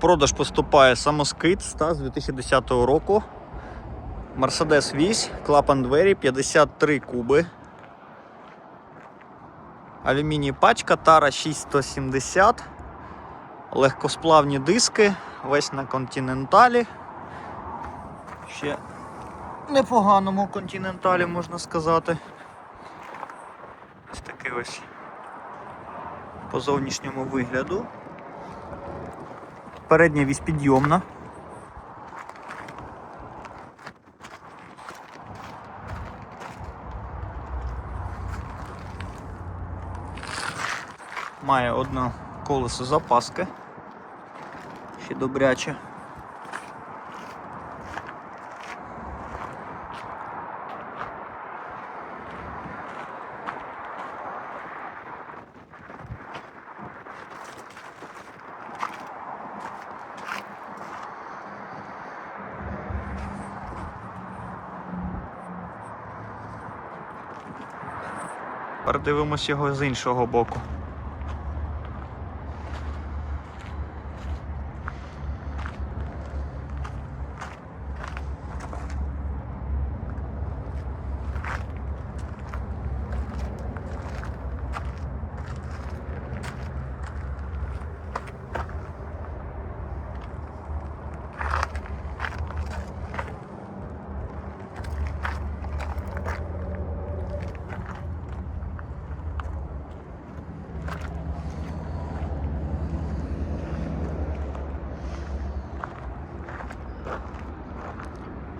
продаж поступає самоскид Стас 2010 року. Мерседес Вісь, клапан двері, 53 куби. Алюміній пачка, тара 6170. Легкосплавні диски, весь на континенталі. Ще непоганому континенталі, можна сказати. Ось такий ось по зовнішньому вигляду. Передня вісь підйомна. Має одне колесо запаски. Ще добряче. Передивимось його з іншого боку.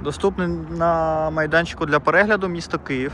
Доступний на майданчику для перегляду місто Київ.